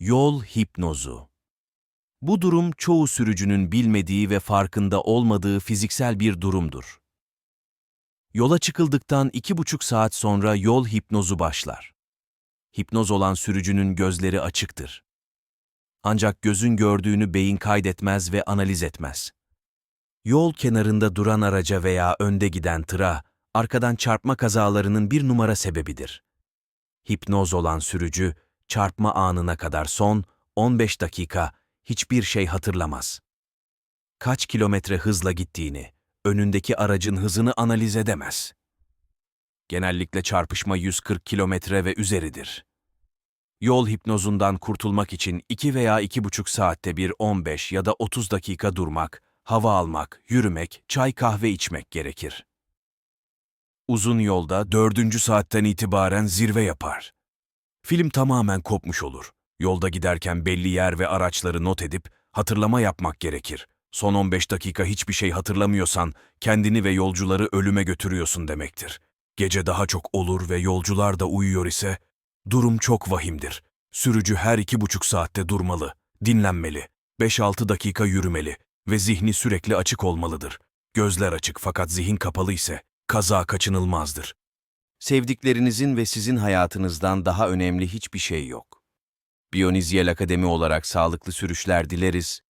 Yol hipnozu. Bu durum çoğu sürücünün bilmediği ve farkında olmadığı fiziksel bir durumdur. Yola çıkıldıktan iki buçuk saat sonra yol hipnozu başlar. Hipnoz olan sürücünün gözleri açıktır. Ancak gözün gördüğünü beyin kaydetmez ve analiz etmez. Yol kenarında duran araca veya önde giden tıra, arkadan çarpma kazalarının bir numara sebebidir. Hipnoz olan sürücü, çarpma anına kadar son 15 dakika hiçbir şey hatırlamaz. Kaç kilometre hızla gittiğini, önündeki aracın hızını analiz edemez. Genellikle çarpışma 140 kilometre ve üzeridir. Yol hipnozundan kurtulmak için 2 veya 2,5 saatte bir 15 ya da 30 dakika durmak, hava almak, yürümek, çay kahve içmek gerekir. Uzun yolda dördüncü saatten itibaren zirve yapar. Film tamamen kopmuş olur. Yolda giderken belli yer ve araçları not edip hatırlama yapmak gerekir. Son 15 dakika hiçbir şey hatırlamıyorsan kendini ve yolcuları ölüme götürüyorsun demektir. Gece daha çok olur ve yolcular da uyuyor ise durum çok vahimdir. Sürücü her iki buçuk saatte durmalı, dinlenmeli, 5-6 dakika yürümeli ve zihni sürekli açık olmalıdır. Gözler açık fakat zihin kapalı ise kaza kaçınılmazdır. Sevdiklerinizin ve sizin hayatınızdan daha önemli hiçbir şey yok. Biyonizyel Akademi olarak sağlıklı sürüşler dileriz,